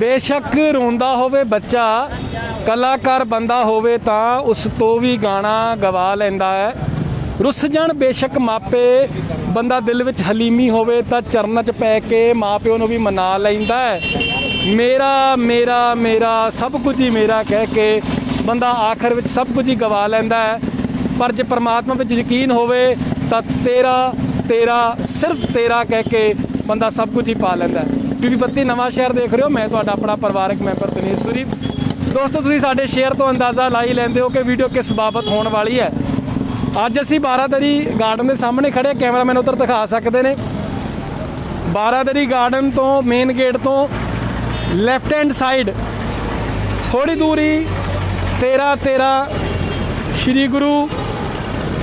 ਬੇਸ਼ੱਕ ਰੋਂਦਾ ਹੋਵੇ ਬੱਚਾ, ਕਲਾਕਾਰ ਬੰਦਾ ਹੋਵੇ ਤਾਂ ਉਸ ਤੋਂ ਵੀ ਗਾਣਾ ਗਵਾ ਲੈਂਦਾ ਹੈ। ਰੁੱਸ ਜਾਣ ਬੇਸ਼ੱਕ ਮਾਪੇ, ਬੰਦਾ ਦਿਲ ਵਿੱਚ ਹਲੀਮੀ ਹੋਵੇ ਤਾਂ ਚਰਨਾਂ 'ਚ ਪੈ ਕੇ ਮਾਪਿਓ ਨੂੰ ਵੀ ਮਨਾ ਲੈਂਦਾ ਹੈ। ਮੇਰਾ ਮੇਰਾ ਮੇਰਾ, ਸਭ ਕੁਝ ਹੀ ਮੇਰਾ ਕਹਿ ਕੇ ਬੰਦਾ ਆਖਰ ਵਿੱਚ ਸਭ ਕੁਝ ਹੀ ਗਵਾ ਲੈਂਦਾ ਹੈ। ਪਰ ਜੇ ਪਰਮਾਤਮਾ ਵਿੱਚ ਯਕੀਨ ਹੋਵੇ ਤਾਂ ਤੇਰਾ ਤੇਰਾ, ਸਿਰਫ ਤੇਰਾ ਕਹਿ ਕੇ ਬੰਦਾ ਸਭ ਕੁਝ ਹੀ ਪਾ ਲੈਂਦਾ ਹੈ। ਬੀਬੀ ਬੱਤੀ, ਨਵਾਂ ਸ਼ਹਿਰ ਦੇਖ ਰਹੇ ਹੋ। ਮੈਂ ਤੁਹਾਡਾ ਆਪਣਾ ਪਰਿਵਾਰਕ ਮੈਂਬਰ ਦਿਨੇਸ਼ ਸੂਰੀ। ਦੋਸਤੋ, ਤੁਸੀਂ ਸਾਡੇ ਸ਼ੇਅਰ ਤੋਂ ਅੰਦਾਜ਼ਾ ਲਾਈ ਲੈਂਦੇ ਹੋ ਕਿ ਵੀਡੀਓ ਕਿਸ ਬਾਬਤ ਹੋਣ ਵਾਲੀ ਹੈ। ਅੱਜ ਅਸੀਂ ਬਾਰਾਦਰੀ ਗਾਰਡਨ ਦੇ ਸਾਹਮਣੇ ਖੜੇ ਕੈਮਰਾਮੈਨ ਉਧਰ ਦਿਖਾ ਸਕਦੇ ਨੇ। ਬਾਰਾਦਰੀ ਗਾਰਡਨ ਤੋਂ ਮੇਨ ਗੇਟ ਤੋਂ ਲੈਫਟ ਹੈਂਡ ਸਾਈਡ ਥੋੜੀ ਦੂਰੀ, ਤੇਰਾ ਤੇਰਾ, ਸ਼੍ਰੀ ਗੁਰੂ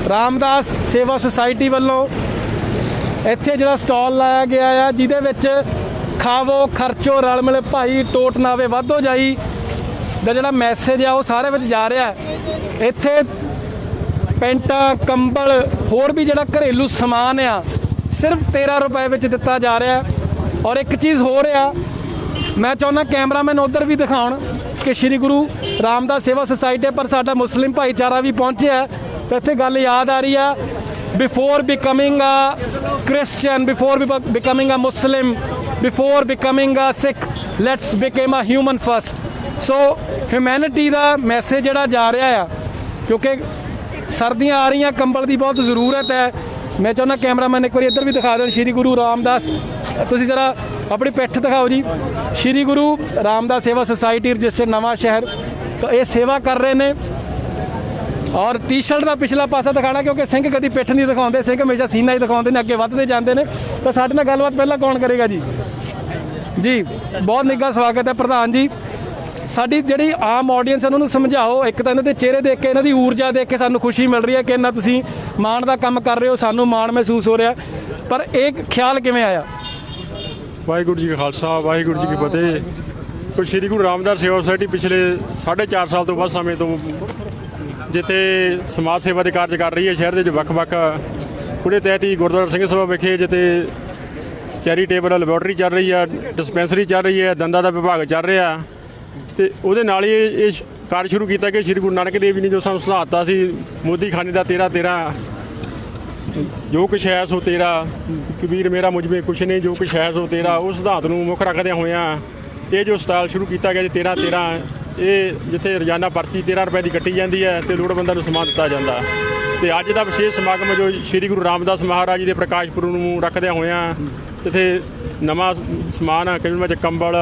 ਰਾਮਦਾਸ ਸੇਵਾ ਸੁਸਾਇਟੀ ਵੱਲੋਂ। ਇੱਥੇ ਜਿਹੜਾ ਸਟਾਲ ਲਾਇਆ ਗਿਆ ਆ, ਜਿਹਦੇ ਵਿੱਚ ਖਾਵੋ, ਖਰਚੋ ਰਲ ਮਿਲੇ ਭਾਈ, ਟੋਟ ਨਾਵੇ, ਵਾਧੋ ਜਾਈ। ਦਾ ਜਿਹੜਾ ਮੈਸੇਜ ਆ, ਉਹ ਸਾਰੇ ਵਿੱਚ ਜਾ ਰਿਹਾ ਇੱਥੇ ਪੈਂਟਾਂ, ਕੰਬਲ, ਹੋਰ ਵੀ ਜਿਹੜਾ ਘਰੇਲੂ ਸਮਾਨ ਆ, ਸਿਰਫ 13 ਰੁਪਏ ਵਿੱਚ ਦਿੱਤਾ ਜਾ ਰਿਹਾ ਔਰ ਇੱਕ ਚੀਜ਼ ਹੋਰ ਆ, ਮੈਂ ਚਾਹੁੰਦਾ ਕੈਮਰਾਮੈਨ ਉਧਰ ਵੀ ਦਿਖਾਉਣ ਕਿ ਸ੍ਰੀ ਗੁਰੂ ਰਾਮਦਾਸ ਸੇਵਾ ਸੁਸਾਇਟੀ ਪਰ ਸਾਡਾ ਮੁਸਲਿਮ ਭਾਈਚਾਰਾ ਵੀ ਪਹੁੰਚਿਆ ਹੈ। ਤੇ ਇੱਥੇ ਗੱਲ ਯਾਦ ਆ ਰਹੀ ਆ before becoming a Christian before becoming a Muslim before becoming a Sikh let's become a human first so humanity the message ਜਿਹੜਾ ਜਾ ਰਿਹਾ ਆ, ਕਿਉਂਕਿ ਸਰਦੀਆਂ ਆ ਰਹੀਆਂ ਕੰਬਲ ਦੀ ਬਹੁਤ ਜ਼ਰੂਰਤ ਹੈ। ਮੈਂ ਚਾਹੁੰਦਾ ਕੈਮਰਾਮੈਨ ਇੱਕ ਵਾਰੀ ਇੱਧਰ ਵੀ ਦਿਖਾ ਦੇਣ, ਸ਼੍ਰੀ ਗੁਰੂ ਰਾਮਦਾਸ। ਤੁਸੀਂ ਜ਼ਰਾ ਆਪਣੀ ਪਿੱਠ ਦਿਖਾਓ ਜੀ। ਸ਼੍ਰੀ ਗੁਰੂ ਰਾਮਦਾਸ ਸੇਵਾ ਸੁਸਾਇਟੀ ਰਜਿਸਟਰ ਨਵਾਂ ਸ਼ਹਿਰ। ਤਾਂ ਇਹ ਸੇਵਾ ਕਰ ਰਹੇ ਨੇ। ਔਰ ਟੀ-ਸ਼ਰਟ ਦਾ ਪਿਛਲਾ ਪਾਸਾ ਦਿਖਾਣਾ ਕਿਉਂਕਿ ਸਿੰਘ ਕਦੀ ਪਿੱਠ ਨਹੀਂ ਦਿਖਾਉਂਦੇ। ਸਿੰਘ ਹਮੇਸ਼ਾ ਸੀਨਾ ਹੀ ਦਿਖਾਉਂਦੇ ਨੇ, ਅੱਗੇ ਵੱਧਦੇ ਜਾਂਦੇ ਨੇ। ਤਾਂ ਸਾਡੇ ਨਾਲ ਗੱਲਬਾਤ ਪਹਿਲਾਂ ਕੌਣ ਕਰੇਗਾ ਜੀ? ਜੀ, ਬਹੁਤ ਨਿੱਘਾ ਸਵਾਗਤ ਹੈ ਪ੍ਰਧਾਨ ਜੀ। ਸਾਡੀ ਜਿਹੜੀ ਆਮ ਆਡੀਅנס ਉਹਨਾਂ ਨੂੰ ਸਮਝਾਓ। ਇੱਕ ਤਾਂ ਇਹਨਾਂ ਦੇ ਚਿਹਰੇ ਦੇਖ ਕੇ, ਇਹਨਾਂ ਦੀ ਊਰਜਾ ਦੇਖ ਕੇ ਸਾਨੂੰ ਖੁਸ਼ੀ ਮਿਲ ਰਹੀ ਹੈ ਕਿ ਇਹਨਾਂ ਤੁਸੀਂ ਮਾਣ ਦਾ ਕੰਮ ਕਰ ਰਹੇ ਹੋ, ਸਾਨੂੰ ਮਾਣ ਮਹਿਸੂਸ ਹੋ ਰਿਹਾ ਪਰ ਇਹ ਖਿਆਲ ਕਿਵੇਂ ਆਇਆ? ਵਾਹਿਗੁਰੂ ਜੀ ਕਾ ਖਾਲਸਾ, ਵਾਹਿਗੁਰੂ ਜੀ ਕੀ ਫਤਿਹ। ਕੋਈ ਸ੍ਰੀ ਗੁਰੂ ਰਾਮਦਾਸ ਸੇਵਾ ਸੁਸਾਇਟੀ ਪਿਛਲੇ 4.5 ਸਾਲ ਤੋਂ ਵੱਧ ਸਮੇਂ ਤੋਂ ਜਿੱਥੇ ਸਮਾਜ ਸੇਵਾ ਦੇ ਕਾਰਜ ਕਰ ਰਹੀ ਹੈ, ਸ਼ਹਿਰ ਦੇ ਵਿੱਚ ਵੱਖ-ਵੱਖ। ਉਹਦੇ ਤਹਿਤ ਹੀ ਗੁਰਦੁਆਰਾ ਸਿੰਘ ਸਭਾ ਵਿਖੇ ਜਿੱਥੇ ਚੈਰੀਟੇਬਲ ਲੈਬੋਰਟਰੀ ਚੱਲ ਰਹੀ ਆ, ਡਿਸਪੈਂਸਰੀ ਚੱਲ ਰਹੀ ਹੈ ਦੰਦਾਂ ਦਾ ਵਿਭਾਗ ਚੱਲ ਰਿਹਾ। ਤੇ ਉਹਦੇ ਨਾਲ ਹੀ ਇਹ ਇਹ ਕਾਰਜ ਸ਼ੁਰੂ ਕੀਤਾ ਕਿ ਸ੍ਰੀ ਗੁਰੂ ਨਾਨਕ ਦੇਵ ਜੀ ਨੇ ਜੋ ਸਾਨੂੰ ਸੁਝਾਅ ਦਿੱਤਾ ਸੀ, ਮੋਦੀ ਖਾਨੇ ਦਾ 13 13 ਜੋ ਕੁਛ ਹੈ ਸੋ ਤੇਰਾ ਕਬੀਰ ਮੇਰਾ ਮੁਝ ਮੇ ਕੁਛ ਨਹੀਂ, ਜੋ ਕੁਛ ਹੈ ਸੋ ਤੇਰਾ ਉਸ ਸਿਧਾਂਤ ਨੂੰ ਮੁੱਖ ਰੱਖਦਿਆਂ ਹੋਇਆਂ ਇਹ ਜੋ ਸਟਾਈਲ ਸ਼ੁਰੂ ਕੀਤਾ ਗਿਆ ਜੀ 13 13 ਇਹ ਜਿੱਥੇ ਰੋਜ਼ਾਨਾ ਪਰਚੀ 13 ਰੁਪਏ ਦੀ ਕੱਟੀ ਜਾਂਦੀ ਹੈ ਤੇ ਲੋੜਵੰਦਾਂ ਨੂੰ ਸਮਾਨ ਦਿੱਤਾ ਜਾਂਦਾ। ਤੇ ਅੱਜ ਦਾ ਵਿਸ਼ੇਸ਼ ਸਮਾਗਮ ਜੋ ਸ੍ਰੀ ਗੁਰੂ ਰਾਮਦਾਸ ਮਹਾਰਾਜ ਜੀ ਦੇ ਪ੍ਰਕਾਸ਼ ਪੁਰਬ ਨੂੰ ਰੱਖਦਿਆਂ ਹੋਇਆਂ ਜਿੱਥੇ ਨਵਾਂ ਸਮਾਨ ਆ ਕਿਵੇਂ ਵਿੱਚ ਕੰਬਲ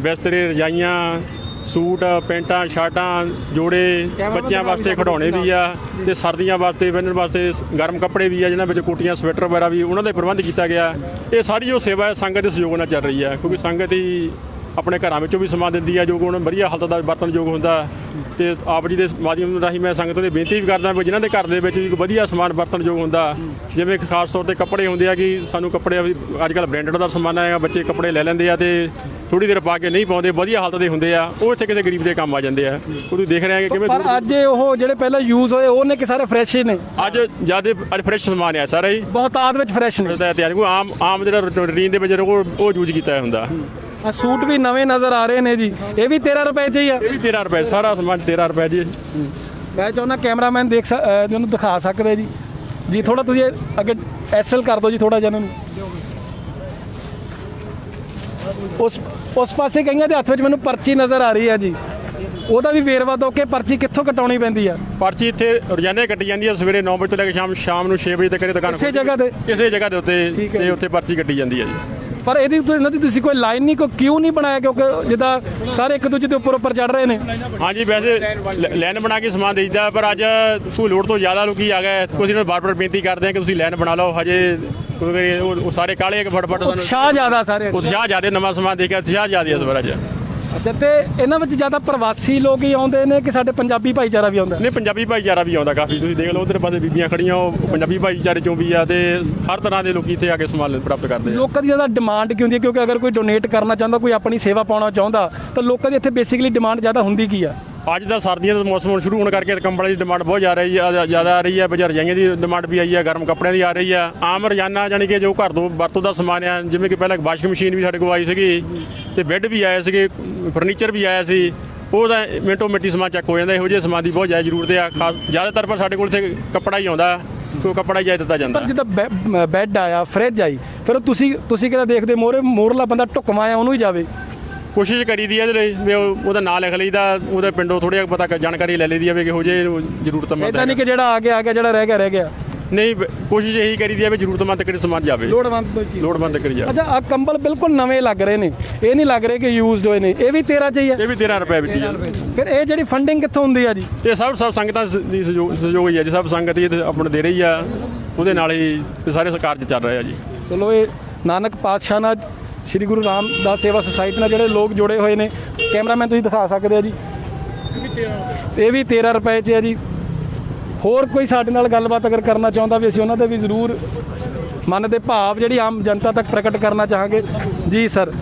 ਬਿਸਤਰੇ ਰਜਾਈਆਂ ਸੂਟ ਪੈਂਟਾਂ ਸ਼ਰਟਾਂ ਜੋੜੇ ਬੱਚਿਆਂ ਵਾਸਤੇ ਖਿਡੌਣੇ ਵੀ ਆ ਤੇ ਸਰਦੀਆਂ ਵਾਸਤੇ ਪਹਿਨਣ ਵਾਸਤੇ ਗਰਮ ਕੱਪੜੇ ਵੀ ਆ ਜਿਨ੍ਹਾਂ ਵਿੱਚ ਕੋਟੀਆਂ ਸਵੈਟਰ ਵਗੈਰਾ ਵੀ ਉਹਨਾਂ ਦਾ ਪ੍ਰਬੰਧ ਕੀਤਾ ਗਿਆ। ਇਹ ਸਾਰੀ ਜੋ ਸੇਵਾ ਹੈ ਸੰਗਤ ਦੇ ਸਹਿਯੋਗ ਨਾਲ ਚੱਲ ਰਹੀ ਹੈ ਕਿਉਂਕਿ ਸੰਗਤ ਹੀ ਆਪਣੇ ਘਰਾਂ ਵਿੱਚੋਂ ਵੀ ਸਮਾਨ ਦਿੰਦੀ ਆ ਜੋ ਨੂੰ ਵਧੀਆ ਹਾਲਤ ਦਾ ਵਰਤਣਯੋਗ ਹੁੰਦਾ ਤੇ ਆਪ ਜੀ ਦੇ ਮਾਧਿਅਮ ਰਾਹੀਂ ਮੈਂ ਸੰਗਤ ਨੂੰ ਬੇਨਤੀ ਵੀ ਕਰਦਾ ਵੀ ਜਿਨ੍ਹਾਂ ਦੇ ਘਰ ਦੇ ਵਿੱਚ ਵਧੀਆ ਸਮਾਨ ਵਰਤਣਯੋਗ ਹੁੰਦਾ ਜਿਵੇਂ ਖਾਸ ਤੌਰ ਤੇ ਕੱਪੜੇ ਹੁੰਦੇ ਆ ਕਿ ਸਾਨੂੰ ਕੱਪੜੇ ਅੱਜ ਕੱਲ੍ਹ ਬ੍ਰਾਂਡਡ ਦਾ ਸਮਾਨ ਆਏਗਾ ਬੱਚੇ ਕੱਪੜੇ ਲੈ ਲੈਂਦੇ ਆ ਤੇ ਥੋੜੀ ਦੇਰ ਪਾ ਕੇ ਨਹੀਂ ਪਾਉਂਦੇ ਵਧੀਆ ਹਾਲਤ ਦੇ ਹੁੰਦੇ ਆ ਉਹ ਇੱਥੇ ਕਿਸੇ ਗਰੀਬ ਦੇ ਕੰਮ ਆ ਜਾਂਦੇ ਆ। ਉਹ ਤੁਸੀਂ ਦੇਖ ਰਹੇ ਆ ਕਿ ਕਿਵੇਂ ਪਰ ਅੱਜ ਉਹ ਜਿਹੜੇ ਪਹਿਲਾਂ ਯੂਜ਼ ਹੋਏ ਉਹਨੇ ਕਿ ਸਾਰੇ ਫਰੈਸ਼ ਹੀ ਨੇ? ਅੱਜ ਜ਼ਿਆਦਾ ਅੱਜ ਫਰੈਸ਼ ਸਮਾਨ ਆ ਸਾਰਾ ਹੀ। ਬਹੁਤਾਤ ਵਿੱਚ ਫਰੈਸ਼ ਨੇ। ਕੋਈ ਆਮ ਆਮ ਜਿਹੜਾ ਰੂਟੀਨ ਦੇ ਵਿੱਚ ਉਹ ਯੂਜ਼ ਕੀਤਾ ਹੁੰਦਾ। ਆ ਸੂਟ ਵੀ ਨਵੇਂ ਨਜ਼ਰ ਆ ਰਹੇ ਨੇ ਜੀ। ਇਹ ਵੀ 13 ਰੁਪਏ 'ਚ ਹੀ ਆ। ਇਹ ਵੀ 13 ਰੁਪਏ ਸਾਰਾ ਸਮਾਨ 13 ਰੁਪਏ ਜੀ। ਮੈਂ ਚਾਹੁੰਦਾ ਕੈਮਰਾਮੈਨ ਦੇਖ ਤੁਹਾਨੂੰ ਦਿਖਾ ਸਕਦੇ ਜੀ। ਜੀ ਥੋੜਾ ਤੁਸੀਂ ਅੱਗੇ ਐਸਐਲ ਕਰ ਦਿਓ ਜੀ ਥੋੜਾ ਜਿਹਾ ਇਹਨਾਂ ਨੂੰ ਉਸ ਉਸ ਪਾਸੇ ਕਈਆਂ ਦੇ ਹੱਥ ਵਿੱਚ ਮੈਨੂੰ ਪਰਚੀ ਨਜ਼ਰ ਆ ਰਹੀ ਹੈ ਜੀ। ਉਹਦਾ ਵੀ ਵੇਰਵਾ ਦਿਓ ਕਿ ਪਰਚੀ ਕਿੱਥੋਂ ਕਟਾਉਣੀ ਪੈਂਦੀ ਆ? ਪਰਚੀ ਇੱਥੇ ਰੋਜ਼ਾਨਾ ਕੱਟੀ ਜਾਂਦੀ ਹੈ ਸਵੇਰੇ 9 ਵਜੇ ਤੋਂ ਲੈ ਕੇ ਸ਼ਾਮ ਸ਼ਾਮ ਨੂੰ 6 ਵਜੇ ਤੱਕ ਇਹ ਦੁਕਾਨ ਖੁੱਲ੍ਹਦੀ ਜਗ੍ਹਾ ਤੇ? ਇਸੇ ਜਗ੍ਹਾ ਦੇ ਉੱਤੇ ਤੇ। ਉੱਥੇ ਪਰਚੀ ਕੱਟੀ ਜਾਂਦੀ ਹੈ ਜੀ। ਪਰ ਇਹਦੀ ਤੁਸੀਂ- ਇਹਨਾਂ ਦੀ ਤੁਸੀਂ ਕੋਈ ਲਾਈਨ ਨਹੀਂ ਕੋਈ ਕਿਉਂ ਨਹੀਂ ਬਣਾਇਆ ਕਿਉਂਕਿ ਜਿੱਦਾਂ ਸਾਰੇ ਇੱਕ ਦੂਜੇ ਦੇ ਉੱਪਰ ਉੱਪਰ ਚੜ ਰਹੇ ਨੇ। ਹਾਂਜੀ ਵੈਸੇ ਲਾਈਨ ਬਣਾ ਕੇ ਸਮਾਨ ਦੇਈਦਾ ਪਰ ਅੱਜ ਲੋੜ ਤੋਂ ਜ਼ਿਆਦਾ ਲੋਕੀ ਆ ਗਏ। ਕੁਝ ਇਹਨਾਂ ਨੂੰ ਬਾਰ-ਬਾਰ ਬੇਨਤੀ ਕਰਦੇ ਆ ਕਿ ਤੁਸੀਂ ਲਾਈਨ ਬਣਾ ਲਓ। ਹਜੇ ਉਹ ਸਾਰੇ ਕਾਲੇ ਆ ਕਿ ਫਟਫਟ ਉਤਸ਼ਾਹ ਜ਼ਿਆਦਾ ਸਾਰੇ। ਉਤਸ਼ਾਹ ਜ਼ਿਆਦੇ ਨਵਾਂ ਸਮਾਨ ਦੇ ਕੇ ਉਤਸ਼ਾਹ ਜ਼ਿਆਦੇ ਇਸ ਵਾਰ ਅੱਜ। ਅੱਛਾ ਤੇ ਇਹਨਾਂ ਵਿੱਚ ਜ਼ਿਆਦਾ ਪ੍ਰਵਾਸੀ ਲੋਕ ਹੀ ਆਉਂਦੇ ਨੇ ਕਿ ਸਾਡੇ ਪੰਜਾਬੀ ਭਾਈਚਾਰਾ ਵੀ ਆਉਂਦਾ? ਨੇ ਪੰਜਾਬੀ ਭਾਈਚਾਰਾ ਵੀ ਆਉਂਦਾ ਕਾਫੀ ਤੁਸੀਂ ਦੇਖ ਲਓ ਉਧਰ ਪਾਸੇ ਬੀਬੀਆਂ ਖੜੀਆਂ ਉਹ ਪੰਜਾਬੀ ਭਾਈਚਾਰੇ ਚੋਂ ਵੀ ਆ ਤੇ ਹਰ ਤਰ੍ਹਾਂ ਦੇ ਲੋਕੀ ਇੱਥੇ ਆ ਕੇ ਸਮਾਨ ਪ੍ਰਾਪਤ ਕਰਦੇ ਆ। ਲੋਕਾਂ ਦੀ ਜ਼ਿਆਦਾ ਡਿਮਾਂਡ ਕੀ ਹੁੰਦੀ ਹੈ? ਕਿਉਂਕਿ ਅਗਰ ਕੋਈ ਡੋਨੇਟ ਕਰਨਾ ਚਾਹੁੰਦਾ ਕੋਈ ਆਪਣੀ ਸੇਵਾ ਪਾਉਣਾ ਚਾਹੁੰਦਾ ਤਾਂ ਲੋਕਾਂ ਦੀ ਇੱਥੇ ਬੇਸਿਕਲੀ ਡਿਮਾਂਡ ਜ਼ਿਆਦਾ ਹੁੰਦੀ ਕੀ ਆ? ਅੱਜ ਦਾ ਸਰਦੀਆਂ ਦਾ ਮੌਸਮ ਹੁਣ ਸ਼ੁਰੂ ਹੋਣ ਕਰਕੇ ਕੰਬਲਾਂ ਦੀ ਡਿਮਾਂਡ ਬਹੁਤ ਜ਼ਿਆਦਾ ਰਹੀ ਹੈ ਜ਼ਿਆਦਾ ਆ ਰਹੀ ਹੈ ਬਾਜ਼ਾਰ ਰਜਾਈਆਂ ਦੀ ਡਿਮਾਂਡ ਵੀ ਆਈ ਹੈ ਗਰਮ ਕੱਪੜਿਆਂ ਦੀ ਆ ਰਹੀ ਹੈ ਆਮ ਰੋਜ਼ਾਨਾ ਜਾਣੀ ਕਿ ਜੋ ਘਰ ਤੋਂ ਵਰਤੋਂ ਦਾ ਸਮਾਨ ਆ ਜਿਵੇਂ ਕਿ ਪਹਿਲਾਂ ਵਾਸ਼ਿੰਗ ਮਸ਼ੀਨ ਵੀ ਸਾਡੇ ਕੋਲ ਆਈ ਸੀਗੀ ਤੇ ਬੈੱਡ ਵੀ ਆਏ ਸੀਗੇ ਫਰਨੀਚਰ ਵੀ ਆਇਆ ਸੀ। ਉਹਦਾ ਮਿੰਟੋ ਮਿੰਟੀ ਸਮਾਨ ਚੱਕ ਹੋ ਜਾਂਦਾ ਇਹੋ ਜਿਹੇ ਸਮਾਨ ਦੀ ਬਹੁਤ ਜ਼ਿਆਦਾ ਜ਼ਰੂਰਤ ਆ। ਖਾਸ ਜ਼ਿਆਦਾਤਰ ਪਰ ਸਾਡੇ ਕੋਲ ਇੱਥੇ ਕੱਪੜਾ ਹੀ ਆਉਂਦਾ ਕੋਈ ਕੱਪੜਾ ਹੀ ਜ਼ਿਆਦਾ ਦਿੱਤਾ ਜਾਂਦਾ। ਪਰ ਜਿੱਦਾਂ ਬੈੱਡ ਆਇਆ ਫ੍ਰਿਜ ਆਈ ਫਿਰ ਤੁਸੀਂ ਤੁਸੀਂ ਕਿਹਦਾ ਦੇਖਦੇ ਮੋਰੇ ਮੋਰਲਾ ਬੰਦਾ ਢੁਕਵਾਂ ਆ ਉਹਨੂੰ ਹੀ ਜਾਵੇ। ਕੋਸ਼ਿਸ਼ ਕਰੀਦੀ ਹੈ ਵੀ ਉਹ- ਉਹਦਾ ਨਾਂ ਲਿਖ ਲਈਦਾ ਉਹਦੇ ਪਿੰਡੋਂ ਥੋੜੀ ਜਿਹਾ ਪਤਾ ਜਾਣਕਾਰੀ ਲੈ ਲਈਦੀ ਹੈ ਵੀ ਕਿਹੋ ਜਿਹੇ ਜ਼ਰੂਰਤਮੰਦ ਇਦਾਂ ਨਹੀਂ ਹੈ ਕਿ ਜਿਹੜਾ ਆ ਗਿਆ ਆ ਗਿਆ ਜਿਹੜਾ ਰਹਿ ਗਿਆ ਰਹਿ ਗਿਆ। ਨਹੀਂ ਬ- ਕੋਸ਼ਿਸ਼ ਇਹੀ ਕਰੀਦੀ ਹੈ ਵੀ ਜ਼ਰੂਰਤਮੰਦ ਤੱਕ ਸਮਾਨ ਜਾਵੇ। ਲੋੜਵੰਦ ਤੋਂ ਚੀਜ਼। ਲੋੜਵੰਦ ਤੱਕ ਜਾਵੇ। ਅੱਛਾ ਆ ਕੰਬਲ ਬਿਲਕੁਲ ਨਵੇਂ ਲੱਗ ਰਹੇ ਨੇ। ਇਹ ਨਹੀਂ ਲੱਗ ਰਹੇ ਕਿ ਯੂਜ਼ਡ ਹੋਏ ਨੇ। ਇਹ ਵੀ 13 ਚ ਹੀ ਹੈ ਇਹ ਵੀ 13 ਰੁਪਏ ਵਿੱਚ ਹੀ ਹੈ ਫਿਰ ਇਹ ਜਿਹੜੀ ਫੰਡਿੰਗ ਕਿੱਥੋਂ ਹੁੰਦੀ ਆ ਜੀ? ਇਹ ਸਭ ਸਭ ਸੰਗਤਾਂ ਸ- ਦੀ ਸਹਿਯੋਗ ਸਹਿਯੋਗ ਹੀ ਹੈ ਜੀ। ਸਭ ਸੰਗਤ ਹੀ ਇਹ ਆਪਣੇ ਦੇ ਰਹੀ ਆ। ਉਹਦੇ ਨਾਲ ਹੀ ਇਹ ਸਾਰੇ ਕਾਰਜ ਚੱਲ ਰਹੇ ਆ ਜੀ। ਚਲੋ ਇਹ ਨਾਨਕ ਪਾਤਸ਼ਾਹ ਨਾਲ ਸ੍ਰੀ ਗੁਰੂ ਰਾਮਦਾਸ ਸੇਵਾ ਸੁਸਾਇਟੀ ਨਾਲ ਜਿਹੜੇ ਲੋਕ ਜੁੜੇ ਹੋਏ ਨੇ। ਕੈਮਰਾਮੈਨ ਤੁਸੀਂ ਦਿਖਾ ਸਕਦੇ ਆ ਜੀ। ਇਹ ਵੀ 13 ਰੁਪਏ 'ਚ ਹੈ ਜੀ। ਹੋਰ ਕੋਈ ਸਾਡੇ ਨਾਲ ਗੱਲਬਾਤ ਅਗਰ ਕਰਨਾ ਚਾਹੁੰਦਾ ਵੀ ਅਸੀਂ ਉਹਨਾਂ ਦੇ ਵੀ ਜ਼ਰੂਰ ਮਨ ਦੇ ਭਾਵ ਜਿਹੜੀ ਆਮ ਜਨਤਾ ਤੱਕ ਪ੍ਰਗਟ ਕਰਨਾ ਚਾਹਾਂਗੇ। ਜੀ ਸਰ।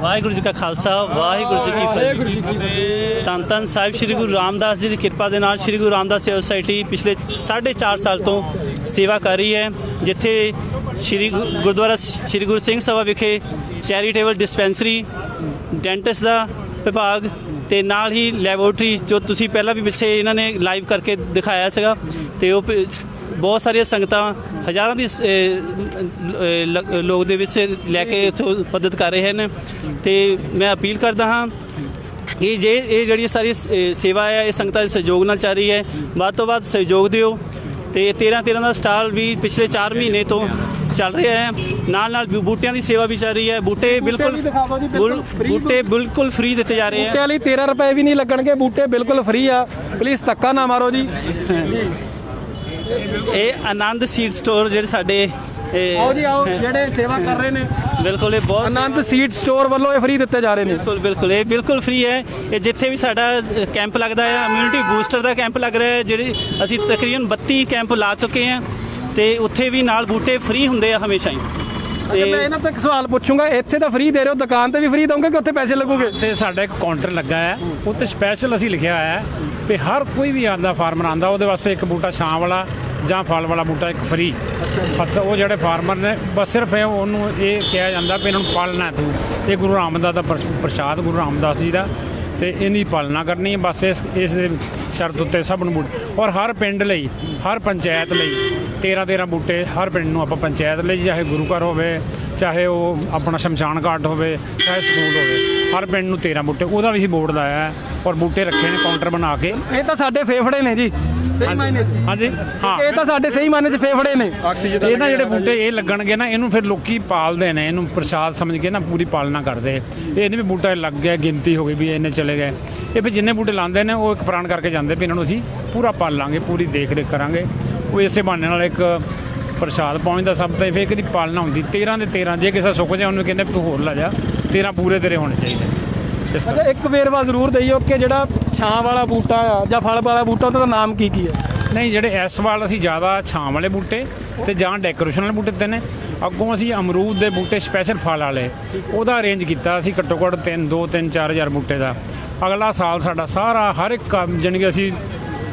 ਵਾਹਿਗੁਰੂ ਜੀ ਕਾ ਖਾਲਸਾ ਵਾਹਿਗੁਰੂ ਜੀ ਕੀ ਫਤਿਹ। ਧੰਨ ਧੰਨ ਸਾਹਿਬ ਸ੍ਰੀ ਗੁਰੂ ਰਾਮਦਾਸ ਜੀ ਦੀ ਕਿਰਪਾ ਦੇ ਨਾਲ ਸ੍ਰੀ ਗੁਰੂ ਰਾਮਦਾਸ ਸੇਵਾ ਸੁਸਾਇਟੀ ਪਿਛਲੇ 4.5 ਸਾਲ ਤੋਂ ਸੇਵਾ ਕਰ ਰਹੀ ਹੈ ਜਿੱਥੇ ਸ੍ਰੀ ਗੁਰਦੁਆਰਾ ਸ੍ਰੀ ਗੁਰੂ ਸਿੰਘ ਸਭਾ ਵਿਖੇ ਚੈਰੀਟੇਬਲ ਡਿਸਪੈਂਸਰੀ ਡੈਂਟਿਸਟ ਦਾ ਵਿਭਾਗ ਤੇ ਨਾਲ ਹੀ ਲੈਬੋਰਟਰੀ ਜੋ ਤੁਸੀਂ ਪਹਿਲਾਂ ਵੀ ਪਿੱਛੇ ਇਹਨਾਂ ਨੇ ਲਾਈਵ ਕਰਕੇ ਦਿਖਾਇਆ ਸੀਗਾ ਤੇ ਉਹ ਪ- ਬਹੁਤ ਸਾਰੀਆਂ ਸੰਗਤਾਂ ਹਜ਼ਾਰਾਂ ਦੀ ਸ- ਲ- ਲੋਕ ਦੇ ਵਿੱਚ ਲੈ ਕੇ ਇੱਥੋਂ ਮਦਦ ਕਰ ਰਹੇ ਹਨ ਤੇ ਮੈਂ ਅਪੀਲ ਕਰਦਾ ਹਾਂ ਇਹ ਜੇ ਇਹ ਜਿਹੜੀ ਸਾਰੀ ਸ- ਸੇਵਾ ਹੈ, ਇਹ ਸੰਗਤਾਂ ਦੇ ਸਹਿਯੋਗ ਨਾਲ ਚੱਲ ਰਹੀ ਹੈ, ਵੱਧ ਤੋਂ ਵੱਧ ਸਹਿਯੋਗ ਦਿਓ ਤੇ 13 13 ਦਾ ਸਟਾਲ ਵੀ ਪਿਛਲੇ 4 ਮਹੀਨੇ ਤੋਂ ਚੱਲ ਰਿਹਾ ਹੈ। ਨਾਲ ਨਾਲ ਬੂਟਿਆਂ ਦੀ ਸੇਵਾ ਵੀ ਚੱਲ ਰਹੀ ਹੈ। ਬੂਟੇ ਬਿਲਕੁਲ ਬੂਟੇ ਬਿਲਕੁਲ ਫ੍ਰੀ ਦਿੱਤੇ ਜਾ ਰਹੇ ਬੂਟੇ ਹੈ ਵਾਲੀ 13 ਰੁਪਏ ਵੀ ਨਹੀਂ ਲੱਗਣਗੇ। ਬੂਟੇ ਬਿਲਕੁਲ ਫ੍ਰੀ ਆ। ਪਲੀਜ਼ ਧੱਕਾ ਨਾ ਮਾਰੋ ਜੀ। ਇਹ ਆਨੰਦ ਸੀਡ ਸਟੋਰ ਜਿਹੜੇ ਸਾਡੇ ਆਓ ਜੀ ਆਓ। ਜਿਹੜੇ ਸੇਵਾ ਕਰ ਰਹੇ ਨੇ। ਬਿਲਕੁਲ ਇਹ ਬਹੁਤ ਆਨੰਦ ਸੀਡ ਸਟੋਰ ਵੱਲੋਂ ਇਹ ਫ੍ਰੀ ਦਿੱਤੇ ਜਾ ਰਹੇ ਨੇ। ਬਿਲਕੁਲ ਬਿਲਕੁਲ। ਇਹ ਬਿਲਕੁਲ ਫ੍ਰੀ ਹੈ। ਇਹ ਜਿੱਥੇ ਵੀ ਸਾਡਾ ਕੈਂਪ ਲੱਗਦਾ ਹੈ ਇਮਿਊਨਿਟੀ ਬੂਸਟਰ ਦਾ ਕੈਂਪ ਲੱਗ ਰਿਹਾ ਹੈ। ਜਿਹੜੇ ਅਸੀਂ ਤਕਰੀਬਨ 32 ਕੈਂਪ ਲਾ ਚੁੱਕੇ ਹਾਂ। ਤੇ ਉੱਥੇ ਵੀ ਨਾਲ ਬੂਟੇ ਫ੍ਰੀ ਹੁੰਦੇ ਆ ਹਮੇਸ਼ਾ ਹੀ। ਤੇ ਮੈਂ ਇਹਨਾਂ ਤੋਂ ਇੱਕ ਸਵਾਲ ਪੁੱਛੂੰਗਾ ਇੱਥੇ ਤਾਂ ਫ੍ਰੀ ਦੇ ਰਹੇ ਹੋ ਦੁਕਾਨ ਤੇ ਵੀ ਫ੍ਰੀ ਦੋਗੇ ਕਿ ਉੱਥੇ ਪੈਸੇ ਲੱਗੂਗੇ? ਤੇ ਸਾਡਾ ਇੱਕ ਕਾਊਂਟਰ ਲੱਗਾ ਹੈ ਉੱਤੇ ਸਪੈਸ਼ਲ ਅਸੀਂ ਲਿਖਿਆ ਹੋਇਆ ਹੈ ਵੀ ਹਰ ਕੋਈ ਵੀ ਆਂਦਾ ਫਾਰਮਰ ਆਂਦਾ ਉਹਦੇ ਵਾਸਤੇ ਇੱਕ ਬੂਟਾ ਛਾਂ ਵਾਲਾ ਜਾਂ ਫਲ ਵਾਲਾ ਬੂਟਾ ਇੱਕ ਫ੍ਰੀ ਅੱਛਾ ਉਹ ਜਿਹੜੇ ਫਾਰਮਰ ਨੇ ਬਸ ਸਿਰਫ ਇਹ ਉਹਨੂੰ ਇਹ ਕਿਹਾ ਜਾਂਦਾ ਵੀ ਇਹਨਾਂ ਨੂੰ ਪਾਲਣਾ ਤੂੰ। ਇਹ ਗੁਰੂ ਰਾਮਦਾਸ ਦਾ ਪ੍ਰ- ਪ੍ਰਸ਼ਾਦ ਗੁਰੂ ਰਾਮਦਾਸ ਜੀ ਦਾ ਤੇ ਇਹਦੀ ਪਾਲਣਾ ਕਰਨੀ ਹੈ ਬਸ ਇਸ ਇਸ ਦੇ ਸ਼ਰਤ ਉੱਤੇ ਸਭ ਨੂੰ ਬੂਟੇ। ਔਰ ਹਰ ਪਿੰਡ ਲਈ, ਹਰ ਪੰਚਾਇਤ ਲਈ 13 13 ਬੂਟੇ ਹਰ ਪਿੰਡ ਨੂੰ ਆਪਾਂ ਪੰਚਾਇਤ ਲਈ, ਚਾਹੇ ਗੁਰੂ ਘਰ ਹੋਵੇ, ਚਾਹੇ ਉਹ ਆਪਣਾ ਸ਼ਮਸ਼ਾਨ ਘਾਟ ਹੋਵੇ, ਚਾਹੇ ਸਕੂਲ ਹੋਵੇ, ਹਰ ਪਿੰਡ ਨੂੰ 13 ਬੂਟੇ। ਉਹਦਾ ਵੀ ਅਸੀਂ ਬੋਰਡ ਲਾਇਆ ਔਰ ਬੂਟੇ ਰੱਖੇ ਨੇ, ਕਾਊਂਟਰ ਬਣਾ ਕੇ। ਇਹ ਤਾਂ ਸਾਡੇ ਫੇਫੜੇ ਨੇ ਜੀ। ਸਹੀ ਮਾਇਨੇ 'ਚ। ਹਾਂਜੀ ਹਾਂ। ਇਹ ਤਾਂ ਸਾਡੇ ਸਹੀ ਮਾਇਨੇ 'ਚ ਫੇਫੜੇ ਨੇ। ਇਹ ਨਾ ਜਿਹੜੇ ਬੂਟੇ ਇਹ ਲੱਗਣਗੇ ਨਾ ਇਹਨੂੰ ਫਿਰ ਲੋਕੀ ਪਾਲਦੇ ਨੇ ਇਹਨੂੰ ਪ੍ਰਸਾਦ ਸਮਝ ਕੇ ਨਾ ਪੂਰੀ ਪਾਲਣਾ ਕਰਦੇ। ਇਹ ਨਹੀਂ ਵੀ ਬੂਟਾ ਲੱਗ ਗਿਆ ਗਿਣਤੀ ਹੋ ਗਈ ਵੀ ਇਹਨੇ ਚਲੇ ਗਏ। ਇਹ ਵੀ ਜਿੰਨੇ ਬੂਟੇ ਲਾਉਂਦੇ ਨੇ ਉਹ ਇੱਕ ਪ੍ਰਾਣ ਕਰਕੇ ਜਾਂਦੇ ਵੀ ਇਹਨਾਂ ਨੂੰ ਅਸੀਂ ਪੂਰਾ ਪਾਲਾਂਗੇ ਪੂਰੀ ਦੇਖ ਰੇਖ ਕਰਾਂਗੇ। ਉਹ ਇਸੇ ਬਹਾਨੇ ਨਾਲ ਇੱਕ ਪ੍ਰਸਾਦ ਪਹੁੰਚਦਾ ਸਭ ਤੋਂ ਫਿਰ ਇਹਦੀ ਪਾਲਣਾ ਹੁੰਦੀ 13 ਦੇ 13 ਜੇ ਕਿਸੇ ਸੁੱਕ ਜਾ ਉਹਨੂੰ ਕਹਿੰਦੇ ਵੀ ਤੂੰ ਹੋਰ ਲਾ ਜਾ 13 ਪੂਰੇ ਤੇਰੇ ਹੋਣੇ ਚਾਹੀਦੇ। ਅੱਛਾ ਇੱਕ ਵੇਰਵਾ ਜ਼ਰੂਰ ਦਈਓ ਕਿ ਜਿਹੜਾ ਛਾਂ ਵਾਲਾ ਬੂਟਾ ਆ ਜਾਂ ਫਲ ਵਾਲਾ ਬੂਟਾ ਉਹਦਾ ਨਾਮ ਕੀ ਕੀ ਹੈ? ਨਹੀਂ ਜਿਹੜੇ ਇਸ ਵਾਲ ਅਸੀਂ ਜ਼ਿਆਦਾ ਛਾਂ ਵਾਲੇ ਬੂਟੇ ਤੇ ਜਾਂ ਡੈਕੋਰੇਸ਼ਨ ਵਾਲੇ ਬੂਟੇ ਤੇ ਨੇ ਅੱਗੋਂ ਅਸੀਂ ਅਮਰੂਦ ਦੇ ਬੂਟੇ ਸਪੈਸ਼ਲ ਫਲ ਵਾਲੇ ਉਹਦਾ ਅਰੇਂਜ ਕੀਤਾ ਅਸੀਂ ਘੱਟੋ ਘੱਟ 3 2 3 4000 ਬੂਟੇ ਦਾ। ਅਗਲਾ ਸਾਲ ਸਾਡਾ ਸਾਰਾ ਹਰ ਇੱਕ ਕੰਮ ਜਾਣੀ ਕਿ ਅਸੀਂ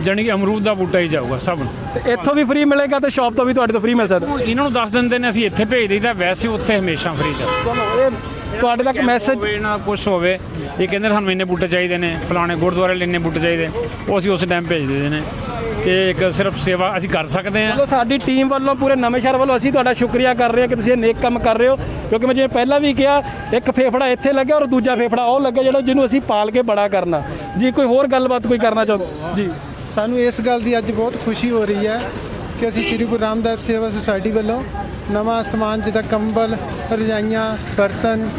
ਜਾਣੀ ਕਿ ਅਮਰੂਦ ਦਾ ਬੂਟਾ ਹੀ ਜਾਊਗਾ ਸਭ ਨੂੰ। ਤੇ ਇੱਥੋਂ ਵੀ ਫ੍ਰੀ ਮਿਲੇਗਾ ਤੇ ਸ਼ਾਪ ਤੋਂ ਵੀ ਤੁਹਾਡੇ ਤੋਂ ਫ੍ਰੀ ਮਿਲ ਸਕਦਾ? ਇਹਨਾਂ ਨੂੰ ਦੱਸ ਦਿੰਦੇ ਨੇ ਅਸੀਂ ਇੱਥੇ ਭੇਜ ਦਈਦਾ ਵੈਸੇ ਉੱਥੇ ਹਮੇਸ਼ਾ ਫ੍ਰੀ ਚੱਲਦਾ। ਚਲੋ ਇਹ ਤੁਹਾਡੇ ਤੱਕ ਮੈਸੇਜ ਹੋਵੇ ਨਾ ਕੁਝ ਹੋਵੇ ਇਹ ਕਹਿੰਦੇ ਸਾਨੂੰ ਇੰਨੇ ਬੂਟੇ ਚਾਹੀਦੇ ਨੇ ਫਲਾਣੇ ਗੁਰਦੁਆਰੇ ਲਈ ਇੰਨੇ ਬੂਟੇ ਚਾਹੀਦੇ ਉਹ ਅਸੀਂ ਉਸ ਟਾਈਮ ਭੇਜ ਦਿੰਦੇ ਨੇ। ਇਹ ਇੱਕ ਸਿਰਫ ਸੇਵਾ ਅਸੀਂ ਕਰ ਸਕਦੇ ਹਾਂ। ਚਲੋ ਸਾਡੀ ਟੀਮ ਵੱਲੋਂ ਪੂਰੇ ਨਵੇਂ ਸ਼ਹਿਰ ਵੱਲੋਂ ਅਸੀਂ ਤੁਹਾਡਾ ਸ਼ੁਕਰੀਆ ਕਰ ਰਹੇ ਹਾਂ ਕਿ ਤੁਸੀਂ ਇਹ ਨੇਕ ਕੰਮ ਕਰ ਰਹੇ ਹੋ ਕਿਉਂਕਿ ਮੈਂ ਜਿਵੇਂ ਪਹਿਲਾਂ ਵੀ ਕਿਹਾ ਇੱਕ ਫੇਫੜਾ ਇੱਥੇ ਲੱਗਿਆ ਔਰ ਦੂਜਾ ਫੇਫੜਾ ਉਹ ਲੱਗਿਆ ਜਿਹੜਾ ਜਿਹਨੂੰ ਅਸੀਂ ਪਾਲ ਕੇ ਬੜਾ ਕਰਨਾ। ਜੀ ਕੋਈ ਹੋਰ ਗੱਲਬਾਤ ਕੋਈ ਕਰਨਾ ਚਾਹੁੰਦੇ ਜੀ। ਸਾਨੂੰ ਇਸ ਗੱਲ ਦੀ ਅੱਜ ਬਹੁਤ ਖੁਸ਼ੀ ਹੋ ਰਹੀ ਹੈ ਕਿ ਅਸੀਂ ਸ੍ਰੀ ਗੁਰੂ ਰਾਮਦਾਸ ਸੇਵਾ ਸੁਸਾਇਟੀ ਵੱਲੋਂ ਨਵਾਂ ਸਮਾਨ, ਜਿੱਦਾਂ ਕੰਬਲ, ਰਜਾਈਆਂ, ਬਰਤਨ,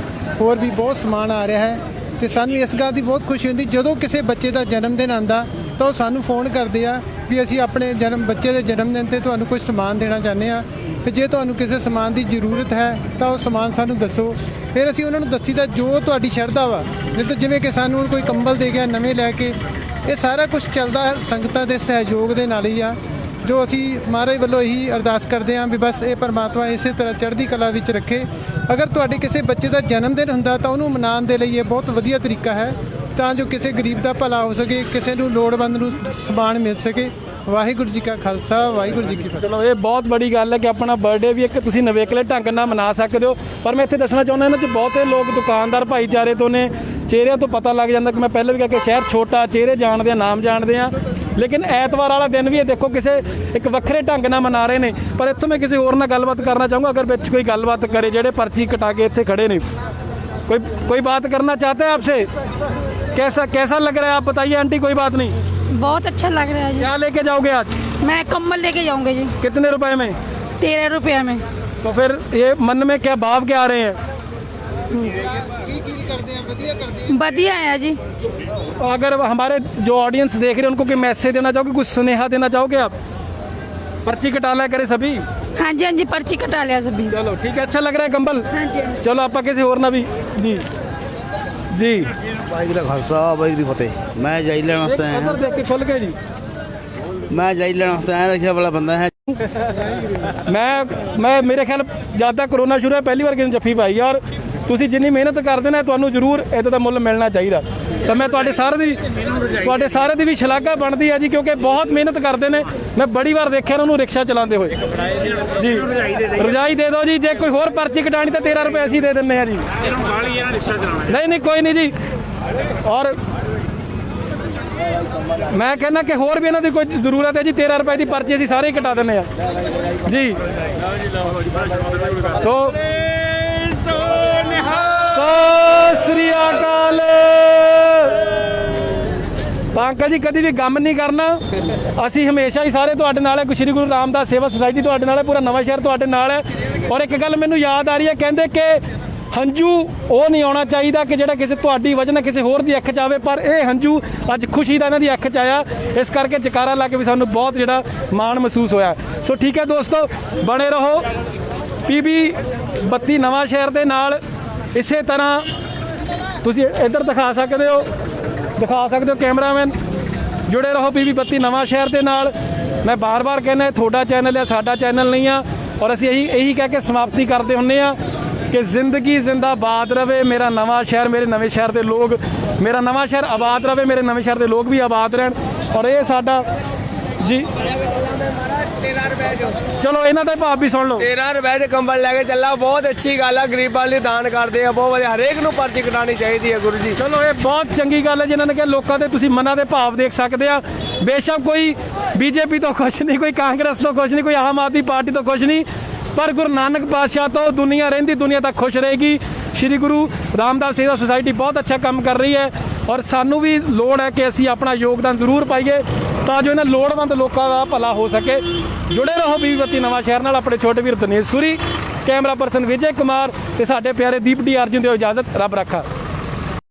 ਹੋਰ ਵੀ ਬਹੁਤ ਸਮਾਨ ਆ ਰਿਹਾ ਹੈ ਤੇ ਸਾਨੂੰ ਇਸ ਗੱਲ ਦੀ ਬਹੁਤ ਖੁਸ਼ੀ ਹੁੰਦੀ, ਜਦੋਂ ਕਿਸੇ ਬੱਚੇ ਦਾ ਜਨਮ ਦਿਨ ਆਂਦਾ ਤਾਂ ਉਹ ਸਾਨੂੰ ਫੋਨ ਕਰਦੇ ਆ ਵੀ ਅਸੀਂ ਆਪਣੇ ਜਨਮ, ਬੱਚੇ ਦੇ ਜਨਮ ਦਿਨ ਤੇ ਤੁਹਾਨੂੰ ਕੁਝ ਸਮਾਨ ਦੇਣਾ ਚਾਹੁੰਦੇ ਆ। ਤੇ ਜੇ ਤੁਹਾਨੂੰ ਕਿਸੇ ਸਮਾਨ ਦੀ ਜ਼ਰੂਰਤ ਹੈ, ਤਾਂ ਉਹ ਸਮਾਨ ਸਾਨੂੰ ਦੱਸੋ। ਫਿਰ ਅਸੀਂ ਉਹਨਾਂ ਨੂੰ ਦੱਸੀਦਾ ਜੋ ਤੁਹਾਡੀ ਸ਼ਰਧਾ ਵਾ, ਨਹੀਂ ਤਾਂ ਜਿਵੇਂ ਕਿ ਸਾਨੂੰ ਕੋਈ ਕੰਬਲ ਦੇ ਗਿਆ, ਨਵੇਂ ਲੈ ਕੇ, ਇਹ ਸਾਰਾ ਕੁਝ ਚੱਲਦਾ ਸੰਗਤਾਂ ਦੇ ਸਹਿਯੋਗ ਦੇ ਨਾਲ ਹੀ ਆ। ਜੋ ਅਸੀਂ ਮਹਾਰਾਜ ਵੱਲੋਂ ਇਹੀ ਅਰਦਾਸ ਕਰਦੇ ਹਾਂ ਵੀ ਬਸ ਇਹ ਪਰਮਾਤਮਾ ਇਸੇ ਤਰ੍ਹਾਂ ਚੜ੍ਹਦੀ ਕਲਾ ਵਿੱਚ ਰੱਖੇ। ਅਗਰ ਤੁਹਾਡੇ ਕਿਸੇ ਬੱਚੇ ਦਾ ਜਨਮ ਦਿਨ ਹੁੰਦਾ ਤਾਂ ਉਹਨੂੰ ਮਨਾਉਣ ਦੇ ਲਈ ਇਹ ਬਹੁਤ ਵਧੀਆ ਤਰੀਕਾ ਹੈ। ਤਾਂ ਜੋ ਕਿਸੇ ਗਰੀਬ ਦਾ ਭਲਾ ਹੋ ਸਕੇ, ਕਿਸੇ ਨੂੰ ਲੋੜਵੰਦ ਨੂੰ ਸਮਾਨ ਮਿਲ ਸਕੇ। ਵਾਹਿਗੁਰੂ ਜੀ ਕਾ ਖਾਲਸਾ, ਵਾਹਿਗੁਰੂ ਜੀ ਕੀ ਫਤਿਹ। ਚਲੋ, ਇਹ ਬਹੁਤ ਬੜੀ ਗੱਲ ਹੈ ਕਿ ਆਪਣਾ ਬਰਥਡੇ ਵੀ ਇੱਕ ਤੁਸੀਂ ਨਵੇਕਲੇ ਢੰਗ ਨਾਲ ਮਨਾ ਸਕਦੇ ਹੋ। ਪਰ ਮੈਂ ਇੱਥੇ ਦੱਸਣਾ ਚਾਹੁੰਦਾ ਇਹਨਾਂ 'ਚ ਬਹੁਤੇ ਲੋਕ ਦੁਕਾਨਦਾਰ ਭਾਈਚਾਰੇ ਤੋਂ ਨੇ। ਚਿਹਰਿਆਂ ਤੋਂ ਪਤਾ ਲੱਗ ਜਾਂਦਾ ਕਿ ਮੈਂ ਪਹਿਲਾਂ ਵੀ ਕਿਹਾ ਕਿ ਸ਼ਹਿਰ ਛੋਟਾ, ਚਿਹਰੇ ਜਾਣਦੇ ਆ, ਨਾਮ ਜਾਣਦੇ ਆ। ਲੇਕਿਨ ਐਤਵਾਰ ਵਾਲਾ ਦਿਨ ਵੀ ਇਹ ਦੇਖੋ ਕਿਸੇ ਇੱਕ ਵੱਖਰੇ ਢੰਗ ਨਾਲ ਮਨਾ ਰਹੇ ਨੇ ਪਰ ਇੱਥੋਂ ਮੈਂ ਕਿਸੇ ਹੋਰ ਨਾਲ ਗੱਲਬਾਤ ਕਰਨਾ ਚਾਹੂੰਗਾ ਅਗਰ ਵਿੱਚ ਕੋਈ ਗੱਲਬਾਤ ਕਰੇ ਜਿਹੜੇ ਪਰਚੀ ਕਟਾ ਕੇ ਇੱਥੇ ਖੜੇ ਨੇ कोई कोई बात करना चाहते हैं आपसे कैसा कैसा लग रहा है आप बताइए आंटी कोई बात नहीं बहुत अच्छा लग रहा है जी क्या लेके जाओगे आज मैं कम्बल लेके जाऊंगी जी कितने रुपए में तेरह रुपया में तो फिर ये मन में क्या भाव क्या आ रहे हैं बढ़िया है। जी। तो अगर हमारे जो ऑडियंस देख रहे हैं उनको कोई मैसेज देना चाहोगे कुछ सुनेहा देना चाहोगे आप? पर्ची कटा लिया करे सभी। हाँ जी हाँ जी पर्ची कटा लिया सभी। चलो ठीक है अच्छा लग रहा है कम्बल हाँ, हाँ जी चलो आप किसी और ना भी। जी। जी। भाई का घर खालसा भाई की फतेह। मैं जाई लेने वास्ते आया देख के खुल गए जी। मैं जाई लेने वास्ते आया रखिया वाला बंदा है। मैं मैं मेरे ख्याल ज़्यादा कोरोना शुरू है पहली बार किसी जफी पाई। यार ਤੁਸੀਂ ਜਿੰਨੀ ਮਿਹਨਤ ਕਰਦੇ ਨੇ, ਤੁਹਾਨੂੰ ਜ਼ਰੂਰ ਇਹਦਾ ਦਾ ਮੁੱਲ ਮਿਲਣਾ ਚਾਹੀਦਾ। ਤਾਂ ਮੈਂ ਤੁਹਾਡੇ ਸਾਰੇ ਦੀ ਤੁਹਾਡੇ ਸਾਰੇ ਦੀ ਵੀ ਸ਼ਲਾਘਾ ਬਣਦੀ ਹੈ ਜੀ, ਕਿਉਂਕਿ ਬਹੁਤ ਮਿਹਨਤ ਕਰਦੇ ਨੇ। ਮੈਂ ਬੜੀ ਵਾਰ ਦੇਖਿਆ ਉਹਨਾਂ ਨੂੰ ਰਿਕਸ਼ਾ ਚਲਾਉਂਦੇ ਹੋਏ। ਜੀ। ਰਜਾਈ ਦੇ ਦਿਓ ਜੀ, ਜੇ ਕੋਈ ਹੋਰ ਪਰਚੀ ਕਟਾਣੀ ਤਾਂ 13 ਰੁਪਏ ਅਸੀਂ ਦੇ ਦਿੰਨੇ ਆ ਜੀ। ਨਹੀਂ ਨਹੀਂ, ਕੋਈ ਨਹੀਂ ਜੀ। ਔਰ ਮੈਂ ਕਹਿੰਦਾ ਕਿ ਹੋਰ ਵੀ ਇਹਨਾਂ ਦੀ ਕੋਈ ਜ਼ਰੂਰਤ ਹੈ ਜੀ 13 ਰੁਪਏ ਦੀ ਪਰਚੀ ਅਸੀਂ ਸਾਰੇ ਹੀ ਕਟਾ ਦਿੰਨੇ ਆ ਜੀ। ਸੋ ਸ੍ਰੀ ਅਕਾਲ। ਤਾਂ ਅੰਕਲ ਜੀ, ਕਦੀ ਵੀ ਗਮ ਨਹੀਂ ਕਰਨਾ। ਅਸੀਂ ਹਮੇਸ਼ਾ ਹੀ ਸਾਰੇ ਤੁਹਾਡੇ ਨਾਲ ਹੈ। ਗੁਰੂ ਸ਼੍ਰੀ ਗੁਰੂ ਰਾਮਦਾਸ ਸੇਵਾ ਸੁਸਾਇਟੀ ਤੁਹਾਡੇ ਨਾਲ ਹੈ। ਪੂਰਾ ਨਵਾਂ ਸ਼ਹਿਰ ਤੁਹਾਡੇ ਨਾਲ ਹੈ। ਔਰ ਇੱਕ ਗੱਲ ਮੈਨੂੰ ਯਾਦ ਆ ਰਹੀ ਹੈ, ਕਹਿੰਦੇ ਕਿ ਹੰਝੂ ਉਹ ਨਹੀਂ ਆਉਣਾ ਚਾਹੀਦਾ ਕਿ ਜਿਹੜਾ ਕਿਸੇ ਤੁਹਾਡੀ ਵਜ੍ਹਾ ਨਾਲ ਕਿਸੇ ਹੋਰ ਦੀ ਅੱਖ 'ਚ ਆਵੇ। ਪਰ ਇਹ ਹੰਝੂ ਅੱਜ ਖੁਸ਼ੀ ਦਾ ਇਹਨਾਂ ਦੀ ਅੱਖ 'ਚ ਆਇਆ। ਇਸ ਕਰਕੇ ਜਕਾਰਾ ਲਾ ਕੇ ਵੀ ਸਾਨੂੰ ਬਹੁਤ ਜਿਹੜਾ ਮਾਣ ਮਹਿਸੂਸ ਹੋਇਆ। ਸੋ ਠੀਕ ਹੈ ਦੋਸਤੋ, ਬਣੇ ਰਹੋ। ਪੀਬੀ 32 ਨਵਾਂ ਸ਼ਹਿਰ ਦੇ ਨਾਲ ਇਸੇ ਤਰ੍ਹਾਂ ਤੁਸੀਂ ਇੱਧਰ ਦਿਖਾ ਸਕਦੇ ਹੋ, ਦਿਖਾ ਸਕਦੇ ਹੋ ਕੈਮਰਾਮੈਨ, ਜੁੜੇ ਰਹੋ ਪੀਬੀ 32 ਨਵਾਂ ਸ਼ਹਿਰ ਦੇ ਨਾਲ। ਮੈਂ ਬਾਰ-ਬਾਰ ਕਹਿੰਦਾ ਤੁਹਾਡਾ ਚੈਨਲ ਹੈ, ਸਾਡਾ ਚੈਨਲ ਨਹੀਂ ਆ। ਔਰ ਅਸੀਂ ਇਹੀ ਇਹੀ ਕਹਿ ਕੇ ਸਮਾਪਤੀ ਕਰਦੇ ਹੁੰਨੇ ਆ ਕਿ ਜ਼ਿੰਦਗੀ ਜ਼ਿੰਦਾਬਾਦ ਰਵੇ, ਮੇਰਾ ਨਵਾਂ ਸ਼ਹਿਰ, ਮੇਰੇ ਨਵੇਂ ਸ਼ਹਿਰ ਦੇ ਲੋਕ, ਮੇਰਾ ਨਵਾਂ ਸ਼ਹਿਰ ਆਬਾਦ ਰਵੇ, ਮੇਰੇ ਨਵੇਂ ਸ਼ਹਿਰ ਦੇ ਲੋਕ ਵੀ ਆਬਾਦ ਰਹਿਣ। ਔਰ ਇਹ ਸਾਡਾ ਜੀ ਚਲੋ ਇਹਨਾਂ ਦਾ ਭਾਵ ਵੀ ਸੁਣ ਲਓ। 13 ਰੁਪਏ ਦੇ ਕੰਬਲ ਲੈ ਕੇ ਚੱਲਾ ਬਹੁਤ ਅੱਛੀ ਗੱਲ ਆ ਗਰੀਬਾਂ ਲਈ ਦਾਨ ਕਰਦੇ ਆ ਬਹੁਤ ਵਧੀਆ ਹਰੇਕ ਨੂੰ ਪਰਚੀ ਕਟਾਣੀ ਚਾਹੀਦੀ ਹੈ ਗੁਰੂ ਜੀ। ਚਲੋ ਇਹ ਬਹੁਤ ਚੰਗੀ ਗੱਲ ਹੈ ਜਿਨ੍ਹਾਂ ਨੇ ਕਿਹਾ ਲੋਕਾਂ ਦੇ ਤੁਸੀਂ ਮਨਾਂ ਦੇ ਭਾਵ ਦੇਖ ਸਕਦੇ ਆ। ਬੇਸ਼ੱਕ ਕੋਈ ਬੀਜੇਪੀ ਤੋਂ ਖੁਸ਼ ਨਹੀਂ ਕੋਈ ਕਾਂਗਰਸ ਤੋਂ ਖੁਸ਼ ਨਹੀਂ ਕੋਈ ਆਮ ਆਦਮੀ ਪਾਰਟੀ ਤੋਂ ਖੁਸ਼ ਨਹੀਂ ਪਰ ਗੁਰੂ ਨਾਨਕ ਪਾਤਸ਼ਾਹ ਤੋਂ ਦੁਨੀਆ ਰਹਿੰਦੀ ਦੁਨੀਆ ਤੱਕ ਖੁਸ਼ ਰਹੇਗੀ। ਸ੍ਰੀ ਗੁਰੂ ਰਾਮਦਾਸ ਸੇਵਾ ਸੁਸਾਇਟੀ ਬਹੁਤ ਅੱਛਾ ਕੰਮ ਕਰ ਰਹੀ ਹੈ। ਔਰ ਸਾਨੂੰ ਵੀ ਲੋੜ ਹੈ ਕਿ ਅਸੀਂ ਆਪਣਾ ਯੋਗਦਾਨ ਜ਼ਰੂਰ ਪਾਈਏ ਤਾਂ ਜੋ ਇਹਨਾਂ ਲੋੜਵੰਦ ਲੋਕਾਂ ਦਾ ਭਲਾ ਹੋ ਸਕੇ। ਜੁੜੇ ਰਹੋ ਬੀਬੀ ਨਵਾਂ ਸ਼ਹਿਰ ਨਾਲ, ਆਪਣੇ ਛੋਟੇ ਵੀਰ ਦਨੇਸ਼ ਸੂਰੀ, ਕੈਮਰਾ ਪਰਸਨ ਵਿਜੇ ਕੁਮਾਰ ਤੇ ਸਾਡੇ ਪਿਆਰੇ ਦੀਪ ਡੀ ਅਰਜੁਨ ਦਿਓ ਇਜਾਜ਼ਤ, ਰੱਬ ਰੱਖਾ।